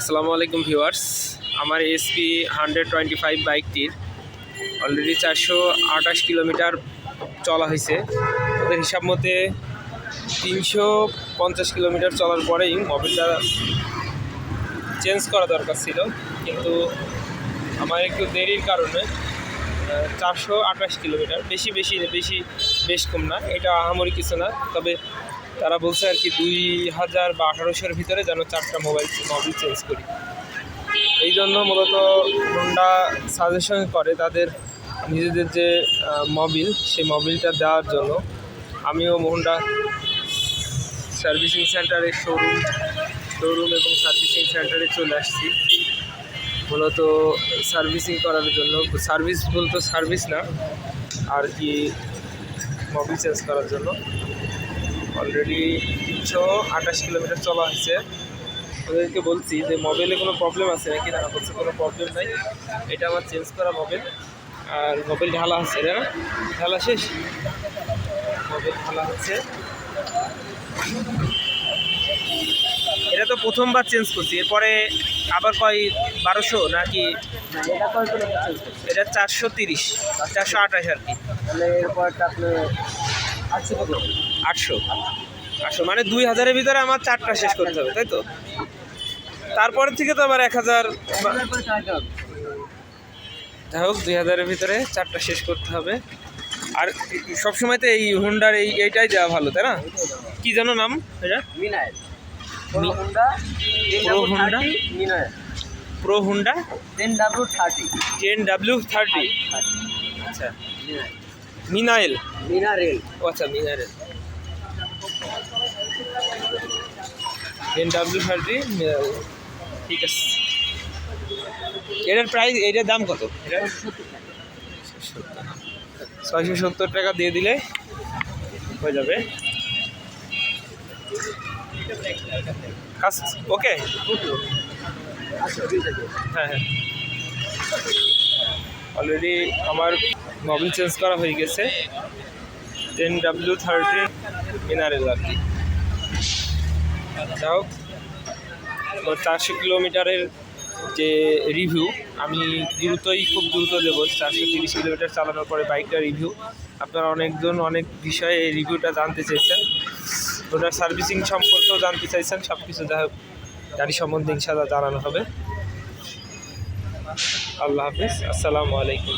আসসালামু আলাইকুম ভিউয়ার্স। আমার এসপি হান্ড্রেড টোয়েন্টি ফাইভ বাইকটির অলরেডি চারশো আঠাশ কিলোমিটার চলা হয়েছে। ওদের হিসাব মতে তিনশো পঞ্চাশ কিলোমিটার চলার পরেই মোবিলটা চেঞ্জ করা দরকার ছিল। কিন্তু আমার একটু দেরির কারণে চারশো আঠাশ কিলোমিটার, বেশি বেশি বেশি বেশ কম না। এটা আহামরি কিছু না। তবে তারা বলছে আর কি দুই হাজার বা আঠারোশোর ভিতরে যেন চারটা মোবাইল মোবিল চেঞ্জ করি। এই জন্য মূলত হোন্ডা সাজেশন করে তাদের নিজেদের যে মোবিল সেই মোবিলটা দেওয়ার জন্য। আমিও হোন্ডা সার্ভিসিং সেন্টারের শোরুম শোরুম এবং সার্ভিসিং সেন্টারে চলে আসছি। মূলত সার্ভিসিং করার জন্য সার্ভিস বলতে সার্ভিস না, আর কি মোবিল চেঞ্জ করার জন্য। অলরেডি তিনশো আঠাশ কিলোমিটার চলা হয়েছে। ওদেরকে বলছি যে মোবাইলে কোনো প্রবলেম আছে নাকি? না বলছে কোনো প্রবলেম নাই। এটা আমার চেঞ্জ করা মোবাইল আর মোবাইল ঢালা হচ্ছে না ঢালা শেষ? মোবাইল ঢালা হচ্ছে। এটা তো প্রথমবার চেঞ্জ করছি। এরপরে আবার কয় বারোশো নাকি? এটা চারশো তিরিশ চারশো আঠাশ আর কি। তাহলে এরপরটা আপনি আশি আটশো। আটশো মানে দুই হাজারের ভিতরে আমার চারটা শেষ করতে হবে তাই তো? তারপরে থেকে তো আবার এক হাজার যাই হোক দুই হাজারের ভিতরে চারটা শেষ করতে হবে। আর সবসময় তো এই হুন্ডার এই এইটাই দেওয়া ভালো তাই না? কি যেন নাম এটা? Me- Honda pro Honda ten W thirty ten W thirty আচ্ছা। মিনাইল মিনারেল ও আচ্ছা মিনাইল টেন ডাব্লিউ থার্টি ঠিক আছে। এটার প্রাইস এটার দাম কত? এটা ছয়শো সত্তর টাকা দিয়ে দিলে হয়ে যাবে। ওকে হ্যাঁ হ্যাঁ। অলরেডি আমার মোবিল চেঞ্জ করা হয়ে গেছে। টেন ডাব্লিউ থার্টি মিনারেল আর কি। যাই হোক চারশো কিলোমিটারের যে রিভিউ আমি দ্রুতই, খুব দ্রুত দেবো। চারশো তিরিশ কিলোমিটার চালানোর পরে বাইকটা রিভিউ আপনারা অনেকজন অনেক বিষয়ে এই রিভিউটা জানতে চেয়েছেন ওটার সার্ভিসিং সম্পর্কেও জানতে চাইছেন। সব কিছু যা গাড়ি সম্বন্ধে ইনশাআল্লাহ জানানো হবে। আল্লাহ হাফিজ। আসসালামু আলাইকুম।